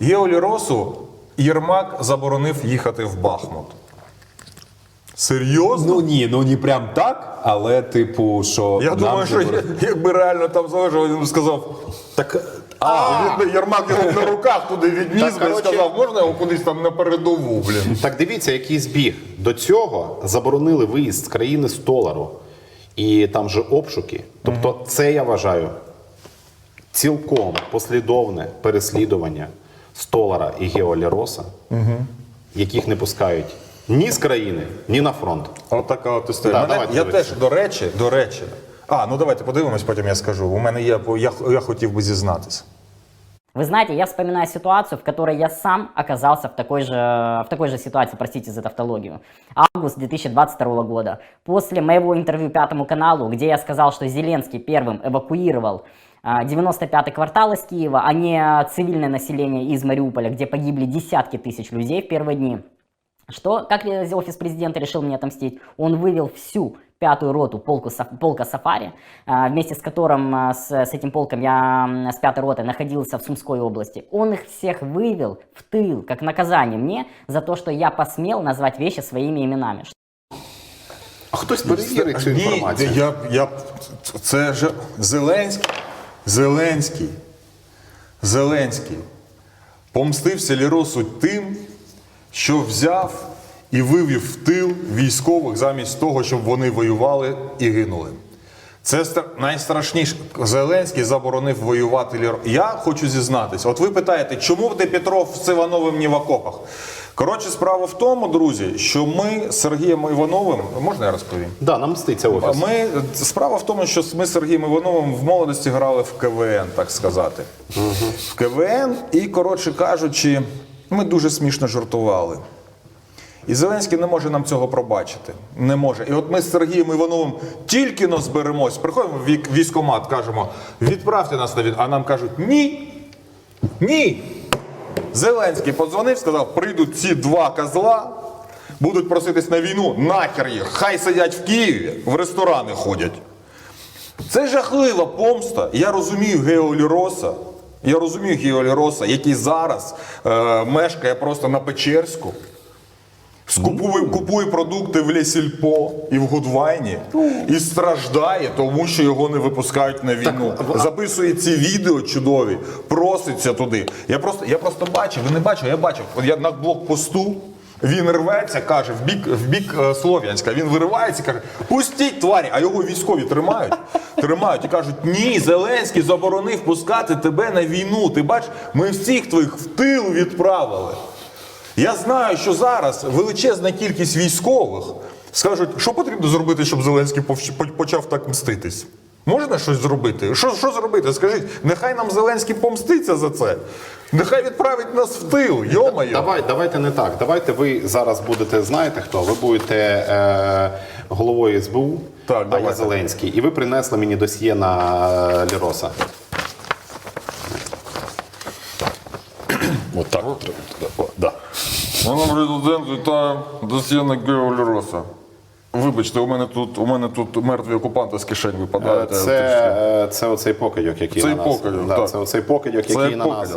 Геоліросу Єрмак заборонив їхати в Бахмут. Серйозно? Ну ні, ну не прям так, але типу, що. Я нам думаю, що якби реально там залежав, він б сказав. Так, а, він, Єрмак його на руках туди відніс Так, би і коротше- сказав, можна його кудись там на передову, блін. Так дивіться, який збіг. До цього заборонили виїзд з країни з долару. І там же обшуки. Тобто, це я вважаю цілком послідовне переслідування Столара і Геоліроса, яких не пускають ні з країни, ні на фронт. Отака от історія. Да, Мене- давайте я дивитися. теж, до речі, до речі. А, ну давайте подивимось, потім я скажу. У мене є, бо я, я хотів би зізнатися. Вы знаете, я вспоминаю ситуацию, в которой я сам оказался в такой же, в такой же ситуации, простите за тавтологию. Август 2022 года. После моего интервью Пятому каналу, где я сказал, что Зеленский первым эвакуировал а, 95-й квартал из Киева, а не цивильное население из Мариуполя, где погибли десятки тысяч людей в первые дни. Что, как ли офис президента решил мне отомстить? Он вывел всю пятую роту полку, Саф- полка Сафари, а, вместе с которым, а, с, с этим полком я м, с пятой ротой находился в Сумской области. Он их всех вывел в тыл, как наказание мне за то, что я посмел назвать вещи своими именами. А хтось перевірить цю Ні, інформацію. я, я, це ж Зеленський. Зеленський. Зеленський помстився Ліросу тим, що взяв і вивів в тил військових замість того, щоб вони воювали і гинули. Це стра- найстрашніше. Зеленський заборонив воювати Ліро. Я хочу зізнатися. От ви питаєте, чому ти Петров з Івановим не в окопах? Коротше, справа в тому, друзі, що ми з Сергієм Івановим, можна я розповім? Да, нам мститься офіс. Ми справа в тому, що ми з Сергієм Івановим в молодості грали в КВН, так сказати. В КВН, і, коротше кажучи, ми дуже смішно жартували. І Зеленський не може нам цього пробачити. Не може. І от ми з Сергієм Івановим тільки но зберемось, приходимо в військкомат, кажемо, відправте нас на від. А нам кажуть, ні. Ні. Зеленський подзвонив, сказав, прийдуть ці два козла, будуть проситись на війну, нахер їх, хай сидять в Києві, в ресторани ходять. Це жахлива помста. Я розумію Геоліроса. Я розумію Геоліроса, який зараз е, мешкає просто на Печерську. Скупує, купує продукти в Лесільпо і в Гудвайні і страждає, тому що його не випускають на війну. Записує ці відео чудові, проситься туди. Я просто, я просто бачив, ви не бачив, я бачив. От я на блокпосту. Він рветься, каже, в бік, в бік е, Слов'янська. Він виривається, каже: пустіть тварі, а його військові тримають. Тримають і кажуть: ні, Зеленський заборонив пускати тебе на війну. Ти бачиш, ми всіх твоїх в тил відправили. Я знаю, що зараз величезна кількість військових скажуть, що потрібно зробити, щоб Зеленський почав так мститись. Можна щось зробити? Що, що зробити? Скажіть, нехай нам Зеленський помститься за це. Нехай відправить нас в тил, йомайо. Давай, давайте не так. Давайте ви зараз будете, знаєте хто? Ви будете е, головою СБУ, Так, а я. Зеленський. І ви принесли мені досьє на е, Ліроса. Отак. Да. Пане президент, вітаю досьє на Геоліроса. Вибачте, у мене тут у мене тут мертві окупанти з кишень Е, випадають. Це, е, це оцей покидьок, який Цей на нас. покидьок, да, так. Це оцей покидьок, Це який на нас.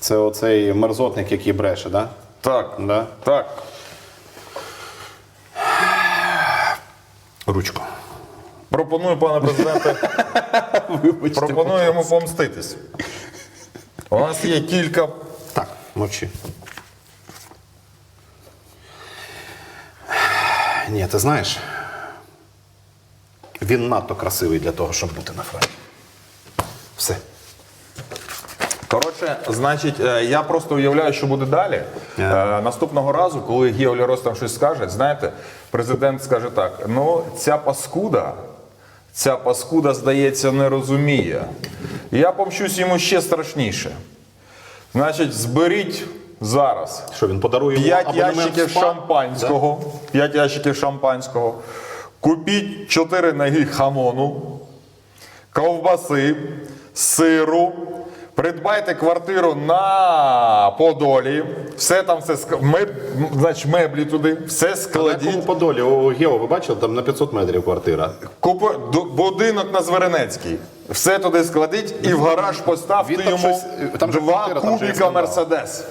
Це оцей мерзотник, який бреше, да? Так. Да? Так. Ручку. Пропоную, пане президенте, пропоную йому помститись. У нас є кілька. Так, мовчи. Ні, ти знаєш, він надто красивий для того, щоб бути на фронті. Все. Коротше, значить, е, я просто уявляю, що буде далі. Е. Е, Наступного разу, коли Гео Лерос там щось скаже, знаєте, президент скаже так: ну, ця паскуда, ця паскуда, здається, не розуміє. Я помщусь йому ще страшніше. Значить, зберіть зараз Що він подарує йому ящиків спа? шампанського. П'ять ящиків шампанського. Купіть чотири ноги хамону, ковбаси, сиру. Придбайте квартиру на Подолі. Все там все ск- меб... значить, меблі туди, все На якому складіть. подолі? О, Гео, ви бачили, там на 500 метрів квартира. Купи... Будинок на Зверенецькій. Все туди складіть і в гараж поставте йому там два кубіка. Мерседес.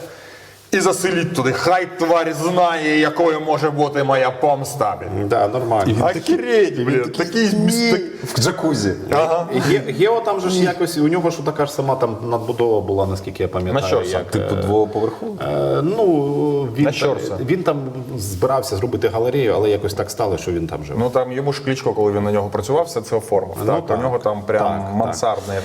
І заселіть туди. Хай тварь знає, якою може бути моя помста. Да, нормально. Охереть, блін. Такий міст- в джакузі. Ага. Ге- Гео там же ж якось, у нього ж така ж сама там надбудова була, наскільки я пам'ятаю. На Щорса, як, Типу е, двоповерховий. Е, ну, він, На та- Щорса. він там збирався зробити галерею, але якось так стало, що він там жив. Ну там йому ж Кличко, коли він на нього працював, все це оформив. Ну, так, так. у нього там прям Так, так. мансардне